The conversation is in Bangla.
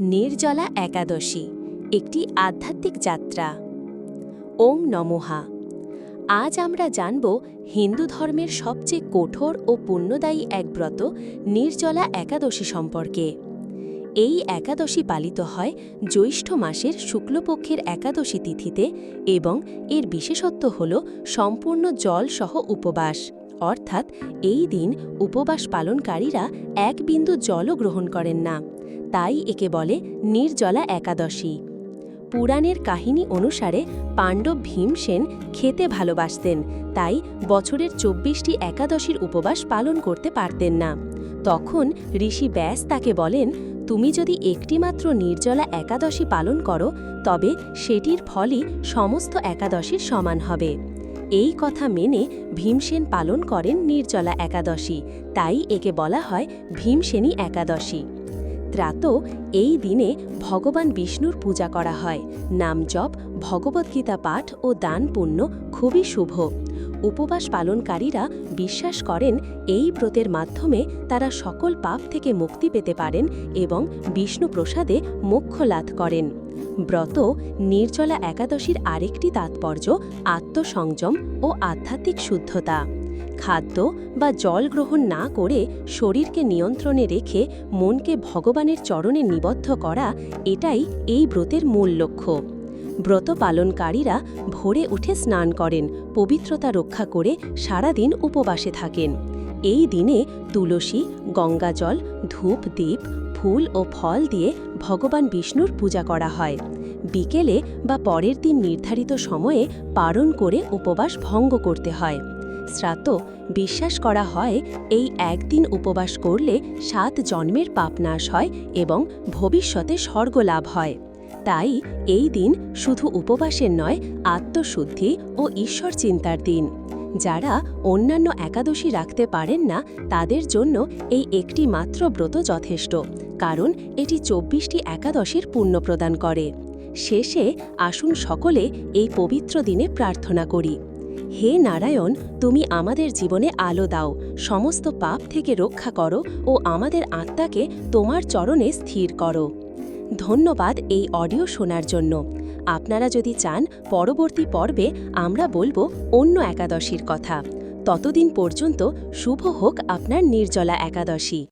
নির্জলা একাদশী, একটি আধ্যাত্মিক যাত্রা। ওম নমহা আজ আমরা জানব হিন্দু ধর্মের সবচেয়ে কঠোর ও পুণ্যদায়ী এক ব্রত নির্জলা একাদশী সম্পর্কে। এই একাদশী পালিত হয় জ্যৈষ্ঠ মাসের শুক্লপক্ষের একাদশী তিথিতে এবং এর বিশেষত্ব হল সম্পূর্ণ জল সহ উপবাস। অর্থাৎ এই দিন উপবাস পালনকারীরা এক বিন্দু জলও গ্রহণ করেন না। তাই একে বলে নির্জলা একাদশী। পুরাণের কাহিনী অনুসারে পাণ্ডব ভীমসেন খেতে ভালোবাসতেন, তাই বছরের চব্বিশটি একাদশীর উপবাস পালন করতে পারতেন না। তখন ঋষি ব্যাস তাকে বলেন, তুমি যদি একটিমাত্র নির্জলা একাদশী পালন করো, তবে সেটির ফলই সমস্ত একাদশীর সমান হবে। এই কথা মেনে ভীমসেন পালন করেন নির্জলা একাদশী, তাই একে বলা হয় ভীমসেনী একাদশী। ত্রাত এই দিনে ভগবান বিষ্ণুর পূজা করা হয়। নাম জপ ভগবদ্গীতা পাঠ ও দান পুণ্য খুবই শুভ। উপবাস পালনকারীরা বিশ্বাস করেন এই ব্রতের মাধ্যমে তারা সকল পাপ থেকে মুক্তি পেতে পারেন এবং বিষ্ণু প্রসাদে মোক্ষ লাভ করেন। ব্রত নির্জলা একাদশীর আরেকটি তাৎপর্য আত্মসংযম ও আধ্যাত্মিক শুদ্ধতা। খাদ্য বা জল গ্রহণ না করে শরীরকে নিয়ন্ত্রণে রেখে মনকে ভগবানের চরণে নিবদ্ধ করা এটাই এই ব্রতের মূল লক্ষ্য। ব্রত পালনকারীরা ভোরে উঠে স্নান করেন, পবিত্রতা রক্ষা করে সারাদিন উপবাসে থাকেন। এই দিনে তুলসী, গঙ্গাজল, ধূপ দ্বীপ ফুল ও ফল দিয়ে ভগবান বিষ্ণুর পূজা করা হয়। বিকেলে বা পরের দিন নির্ধারিত সময়ে পালন করে উপবাস ভঙ্গ করতে হয়। শ্রাত বিশ্বাস করা হয় এই একদিন উপবাস করলে সাত জন্মের পাপ নাশ হয় এবং ভবিষ্যতে স্বর্গ লাভ হয়। তাই এই দিন শুধু উপবাসের নয়, আত্মশুদ্ধি ও ঈশ্বর চিন্তার দিন। যারা অন্যান্য একাদশী রাখতে পারেন না, তাদের জন্য এই একটি মাত্র ব্রত যথেষ্ট, কারণ এটি চব্বিশটি একাদশীর পুণ্য প্রদান করে। শেষে আসুন সকলে এই পবিত্র দিনে প্রার্থনা করি। হে নারায়ণ, তুমি আমাদের জীবনে আলো দাও, সমস্ত পাপ থেকে রক্ষা করো ও আমাদের আত্মাকে তোমার চরণে স্থির করো। ধন্যবাদ এই অডিও শোনার জন্য। আপনারা যদি চান, পরবর্তী পর্বে আমরা বলব অন্য একাদশীর কথা। ততদিন পর্যন্ত শুভ হোক আপনার নির্জলা একাদশী।